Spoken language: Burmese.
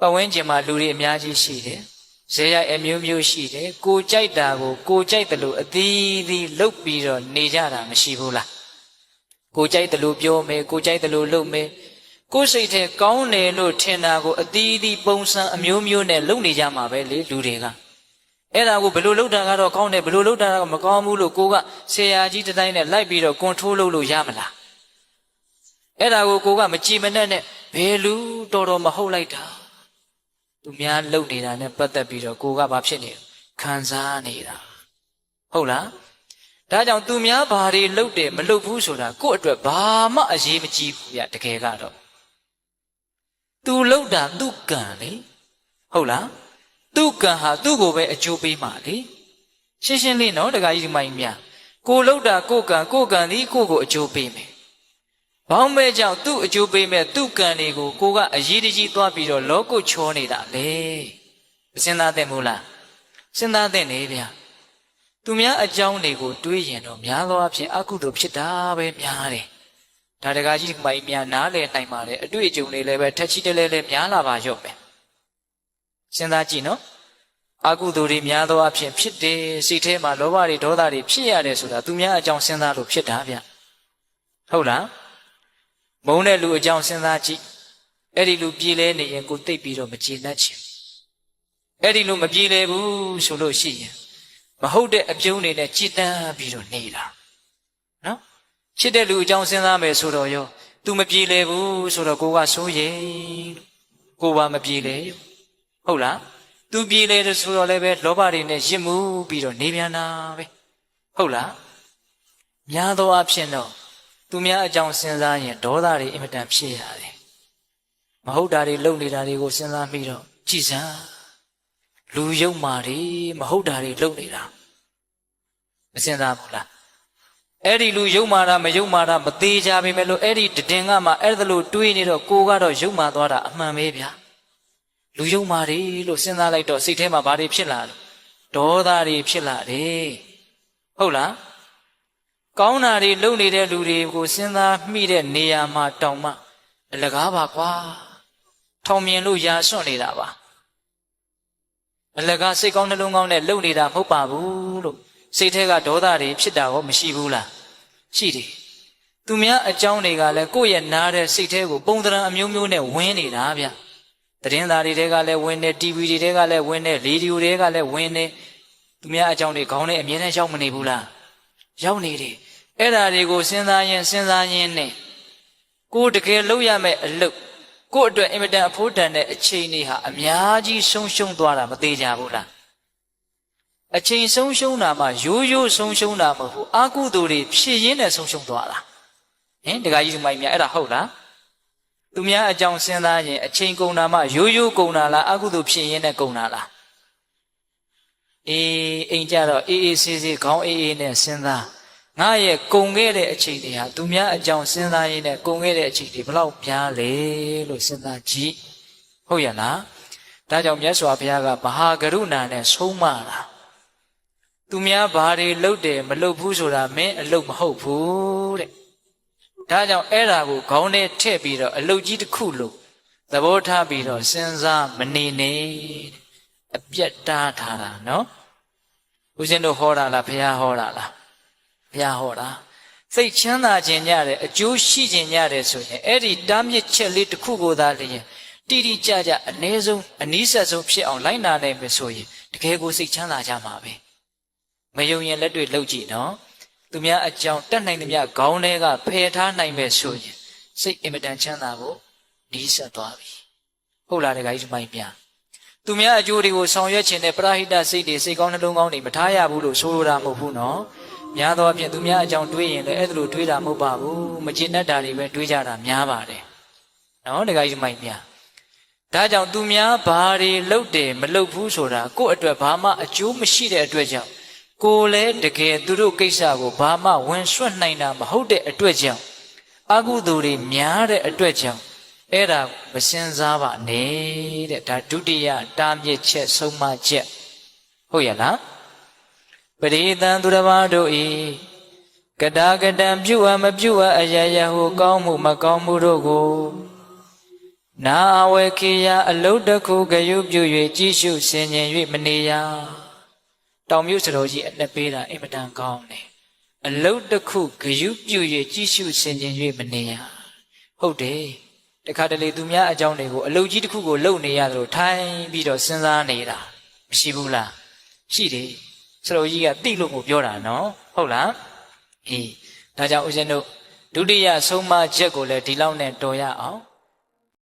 ပတ်ဝန်းကျင်မှာလူတွေအများကြီးရှိတယ်ဇေယျအမျိုးမျိုးရှိတယ်ကိုကြိုက်တာကိုကိုကြိုက်တယ်လို့အသီးသီးလုတ်ပြီးတော့နေကြတာမရှိဘူးလားကိုကြိုက်တယ်လို့ပြောမယ်ကိုကြိုက်တယ်လို့လုပ်မယ်ကိုယ်စိတ်ထဲကောင်းတယ်လို့ထင်တာကိုအသီးသီးပုံစံအမျိုးမျိုးနဲ့လုပ်နေကြမှာပဲလေလူတွေကအဲ့ဒါကိုဘယ်လိုလုပ်တာကတော့ကောင်းတယ်ဘယ်လိုလုပ်တာကမကောင်းဘူးလို့ကိုကဆရာကြီးတစ်တိုင်းနဲ့လိုက်ပြီးတော့ကွန်ထရိုးလုပ်လို့ရမလားအဲ့ဒါကိုကိုကမကြည်မနဲ့နဲ့ဘယ်လူတော်တော်မဟုတ်လိုက်တာ သူများလုပ်နေတာနဲ့ပတ်သက်ပြီးတော့ကိုကဘာဖြစ်နေလဲခံစားနေတာဟုတ်လားဒါကြောင့်သူများဘာတွေလုပ်တယ်မလုပ်ဘူးဆိုတာကိုယ့်အတွက်ဘာမှအရေးမကြီးဘူးပြတကယ်ကတော့သူလုပ်တာသူ့ကံလေဟုတ်လားသူ့ကံဟာသူ့ကိုပဲအကျိုးပေးမှာလေရှင်းရှင်းလေးနော်တခါကြီးဒီမိုင်းများကိုလုပ်တာကိုကံကိုကံဒီကိုကိုအကျိုးပေးမယ် ဘောင်းမဲကြောင့်သူ့အကျိုးပေးမဲ့သူ့ကံတွေကိုကိုကအရေးတကြီးသွားပြီးတော့လောကုတ်ချောနေတာလေမစင်သားတဲ့မို့လားစဉ်းစားတဲ့နေဗျာသူများအကြောင်းတွေကိုတွေးရင်တော့များသောအားဖြင့်အကုသိုလ်ဖြစ်တာပဲများတယ်ဒါတကားကြီးမိုင်များနားလည်နိုင်ပါတယ်အတွေ့အကြုံတွေလည်းပဲထက်ချီတလဲလဲများလာပါရော့ပဲစဉ်းစားကြည့်နော်အကုသိုလ်တွေများသောအားဖြင့်ဖြစ်တယ်စိတ်ထဲမှာလောဘတွေဒေါသတွေဖြစ်ရတယ်ဆိုတာသူများအကြောင်းစဉ်းစားလို့ဖြစ်တာဗျဟုတ်လား မုန်းတဲ့လူအကြောင်းစဉ်းစားကြည့်အဲ့ဒီလူပြေးလဲနေရင်ကိုသိပ်ပြီးတော့မကျေနပ်ချင်အဲ့ဒီလူမပြေးလဲဘူးဆိုလို့ရှိရင်မဟုတ်တဲ့အပြုံးတွေနဲ့ကြည်တန်းပြီးတော့နေတာနော်ချစ်တဲ့လူအကြောင်းစဉ်းစားမယ်ဆိုတော့ရော तू မပြေလဲဘူးဆိုတော့ကိုကစိုးရိမ်ကိုပါမပြေလဲဟုတ်လား तू ပြေလဲတယ်ဆိုတော့လည်းပဲလောဘတွေနဲ့ရစ်မှုပြီးတော့နေပြန်တာပဲဟုတ်လားများသောအားဖြင့်တော့ သူများအကြောင်းစဉ်းစားရင်ဒေါသတွေအင်မတန်ဖြစ်ရတယ်မဟုတ်တာတွေလုပ်နေတာတွေကိုစဉ်းစားပြီးတော့ကြည်စမ်းလူယုံမာတွေမဟုတ်တာတွေလုပ်နေတာမစဉ်းစားဘူးလားအဲ့ဒီလူယုံမာတာမယုံမာတာမသေးကြပေမဲ့လို့အဲ့ဒီတည်င်ကမှအဲ့ဒါလို့တွေးနေတော့ကိုကတော့ယုံမာသွားတာအမှန်ပဲဗျာလူယုံမာတွေလို့စဉ်းစားလိုက်တော့စိတ်ထဲမှာဘာတွေဖြစ်လာလဲဒေါသတွေဖြစ်လာတယ်ဟုတ်လား ကောင်းတာတွေလုပ်နေတဲ့လူတွေကိုစဉ်းစားမိတဲ့နေရာမှာတောင်မှအလကားပါကွာထောင်မြင်လို့ရာစွန့်နေတာပါအလကားစိတ်ကောင်းနှလုံးကောင်းနဲ့လုပ်နေတာမဟုတ်ပါဘူးလို့စိတ်ထဲကဒေါသတွေဖြစ်တာရောမရှိဘူးလားရှိတယ်သူများအကြောင်းတွေကလည်းကိုယ့်ရဲ့နားတဲ့စိတ်ထဲကိုပုံသဏ္ဍာန်အမျိုးမျိုးနဲ့ဝင်နေတာဗျသတင်းသားတွေတဲကလည်းဝင်နေ TV တွေတဲကလည်းဝင်နေရေဒီယိုတွေကလည်းဝင်နေသူများအကြောင်းတွေခေါင်းနဲ့အမြဲတမ်းရောက်မနေဘူးလားရောက်နေတယ် အဲ့ဓာတွေကိုစဉ်းစားရင်စဉ်းစားရင်နဲ့ကိုယ်တကယ်လုပ်ရမယ့်အလုပ်ကိုယ့်အတွက်အင်မတန်အဖို့တန်တဲ့အချိန်တွေဟာအများကြီးဆုံးရှုံးသွားတာမသေးကြဘူးလားအချိန်ဆုံးရှုံးတာမှရိုးရိုးဆုံးရှုံးတာမဟုတ်ဘူးအာကုသိုလ်တွေဖြည့်ရင်းနဲ့ဆုံးရှုံးသွားတာဟင်တခါကြီးဒီမိုင်များအဲ့ဒါဟုတ်လားသူများအကြောင်းစဉ်းစားရင်အချိန်ကုန်တာမှရိုးရိုးကုန်တာလားအာကုသိုလ်ဖြည့်ရင်းနဲ့ကုန်တာလားအေးအိမ်ကြတော့အေးအေးဆေးဆေးခေါင်းအေးအေးနဲ့စဉ်းစား ငါရဲ့ကုံခဲ့တဲ့အချိန်တွေဟာသူများအကြောင်းစဉ်းစားရင်းနဲ့ကုံခဲ့တဲ့အချိန်တွေဘလောက်များလဲလို့စဉ်းစားကြည့်ဟုတ်ရဲ့လားဒါကြောင့်မြတ်စွာဘုရားကမဟာကရုဏာနဲ့ဆုံးမတာသူများဘာတွေလုပ်တယ်မလုပ်ဘူးဆိုတာမင်းအလုပ်မဟုတ်ဘူးတဲ့ဒါကြောင့်အဲ့ဒါကိုခေါင်းထဲထည့်ပြီးတော့အလုပ်ကြီးတစ်ခုလို့သဘောထားပြီးတော့စဉ်းစားမနေနဲ့အပြတ်တားထားတာနော်ဦးဇင်းတို့ဟောတာလားဘုရားဟောတာလား ဘုရားဟောတာစိတ်ချမ်းသာခြင်းညတဲ့အကျိုးရှိခြင်းညတဲ့ဆိုရင်အဲ့ဒီတားမြစ်ချက်လေးတစ်ခုကိုသာလျင်တိတိကျကျအ ਨੇ ဆုံးအနည်းဆက်ဆုံးဖြစ်အောင်လိုက်နာနိုင်မယ်ဆိုရင်တကယ်ကိုစိတ်ချမ်းသာကြမှာပဲမယုံရင်လက်တွေ့လှုပ်ကြည့်နော်သူများအကြောင်းတတ်နိုင်သမျှခေါင်းထဲကဖယ်ထားနိုင်မယ်ဆိုရင်စိတ်အင်မတန်ချမ်းသာဖို့နီးစပ်သွားပြီဟုတ်လားတခါကြီးမိုင်းပြန်သူများအကျိုးတွေကိုဆောင်ရွက်ခြင်းနဲ့ပရဟိတစိတ်တွေစိတ်ကောင်းနှလုံးကောင်းတွေမထားရဘူးလို့ဆိုလိုတာမဟုတ်ဘူးနော် များသောအားဖြင့်သူများအကြောင်းတွေးရင်လည်းအဲ့ဒါလိုတွေးတာမဟုတ်ပါဘူးမကျင်တတ်တာတွေပဲတွေးကြတာများပါတယ်နော်တခါကြီးမိုက်များဒါကြောင့်သူများဘာတွေလုပ်တယ်မလုပ်ဘူးဆိုတာကိုယ့်အတွက်ဘာမှအကျိုးမရှိတဲ့အတွက်ကြောင့်ကိုယ်လည်းတကယ်သူတို့ကိစ္စကိုဘာမှဝင်ဆွတ်နိုင်တာမဟုတ်တဲ့အတွက်ကြောင့်အကုသိုလ်တွေများတဲ့အတွက်ကြောင့်အဲ့ဒါမစင်စားပါနဲ့တဲ့ဒါဒုတိယတားမြစ်ချက်ဆုံးမချက်ဟုတ်ရလား ပရိသံသူတစ်ပါးတို့ဤကတာကတံပြုအပ်မပြုအပ်အယယဟုကောင်းမှုမကောင်းမှုတို့ကိုနာဝေခေယအလုတ်တစ်ခုဂယုပြု၍ကြီးရှုဆင်ញင်၍မနေရတောင်မြို့စတော်ကြီးအနှစ်ပေးတာအင်မတန်ကောင်းတယ်အလုတ်တစ်ခုဂယုပြု၍ကြီးရှုဆင်ញင်၍မနေရဟုတ်တယ်တခါတလေသူများအကြောင်းတွေကိုအလုတ်ကြီးတစ်ခုကိုလုံနေရသလိုထိုင်ပြီးတော့စဉ်းစားနေတာမရှိဘူးလားရှိတယ် စတော်ကြီးကတိလို့ကိုပြောတာနော်ဟုတ်လားအေးဒါကြောင့်ဦးဇင်းတို့ဒုတိယဆုံးမချက်ကိုလည်းဒီလောက်နဲ့တော်ရအောင်